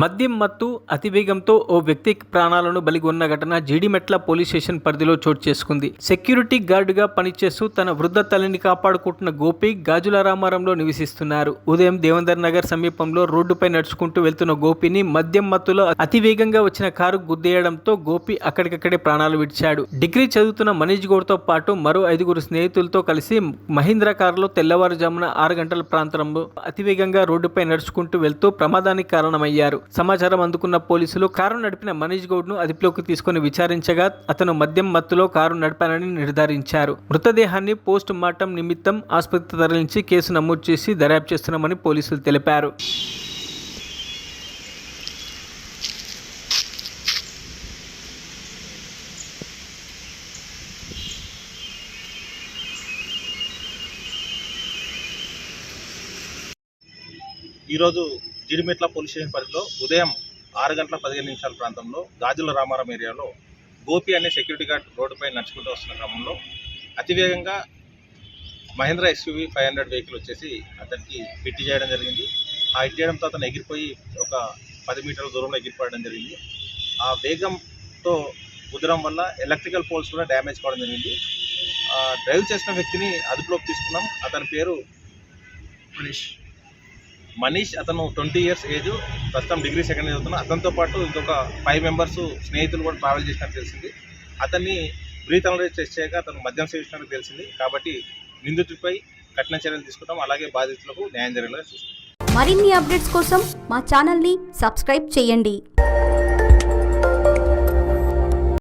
మద్యం మత్తు అతివేగంతో ఓ వ్యక్తి ప్రాణాలను బలిగొన్న ఘటన జీడిమెట్ల పోలీస్ స్టేషన్ పరిధిలో చోటు చేసుకుంది. సెక్యూరిటీ గార్డుగా పనిచేస్తూ తన వృద్ధ తల్లిని కాపాడుకుంటున్న గోపి గాజుల రామారంలో నివసిస్తున్నారు. ఉదయం దేవేందర్ నగర్ సమీపంలో రోడ్డుపై నడుచుకుంటూ వెళ్తున్న గోపిని మద్యం మత్తులో అతివేగంగా వచ్చిన కారు గుద్దేయడంతో గోపి అక్కడికక్కడే ప్రాణాలు విడిచాడు. డిగ్రీ చదువుతున్న మనీష్ గౌడ్తో పాటు మరో ఐదుగురు స్నేహితులతో కలిసి మహీంద్రా కారులో తెల్లవారుజామున ఆరు గంటల ప్రాంతంలో అతివేగంగా రోడ్డుపై నడుచుకుంటూ వెళ్తూ ప్రమాదానికి కారణమయ్యారు. సమాచారం అందుకున్న పోలీసులు కారు నడిపిన మనీష్ గౌడ్ను అదుపులోకి తీసుకుని విచారించగా అతను మద్యం మత్తులో కారు నడిపానని నిర్ధారించారు. మృతదేహాన్ని పోస్ట్ మార్టం నిమిత్తం ఆసుపత్రి తరలించి కేసు నమోదు చేసి దర్యాప్తు చేస్తున్నామని పోలీసులు తెలిపారు. ఈరోజు జిడిమెట్ల పోలీస్ స్టేషన్ పరిధిలో ఉదయం ఆరు గంటల పదిహేను నిమిషాల ప్రాంతంలో గాజుల రామారం ఏరియాలో గోపి అనే సెక్యూరిటీ గార్డ్ రోడ్డుపై నడుచుకుంటూ వస్తున్న క్రమంలో అతివేగంగా Mahindra SUV five hundred vehicle వచ్చేసి అతనికి హిట్ చేయడం జరిగింది. ఆ హిట్ చేయడంతో అతను ఎగిరిపోయి ఒక పది మీటర్ల దూరంలో ఎగిరిపోవడం జరిగింది. ఆ వేగంతో కుదరం వల్ల ఎలక్ట్రికల్ పోల్స్ కూడా డ్యామేజ్ కావడం జరిగింది. ఆ డ్రైవ్ చేసిన వ్యక్తిని అదుపులోకి తీసుకున్నాం. అతని పేరు మనీష్. మనీష్ అతను ట్వంటీ ఇయర్స్ ఏజ్ ప్రస్తుతం డిగ్రీ సెకండ్ ఇయర్ చదువుతున్నా. అతనితో పాటు ఇంకొక ఫైవ్ మెంబర్స్ స్నేహితులు కూడా ట్రావెల్ చేసినట్టు తెలిసింది. అతన్ని బ్రీత్ అనలైజ్ టెస్ట్ చేయగా అతను మద్యం సేవించినట్టు తెలిసింది. కాబట్టి నిందితుడిపై కఠిన చర్యలు తీసుకుంటాం. అలాగే బాధితులకు న్యాయం జరిగేలా చూస్తాం. మరిన్ని అప్డేట్స్ కోసం మా ఛానల్ని సబ్స్క్రైబ్ చేయండి.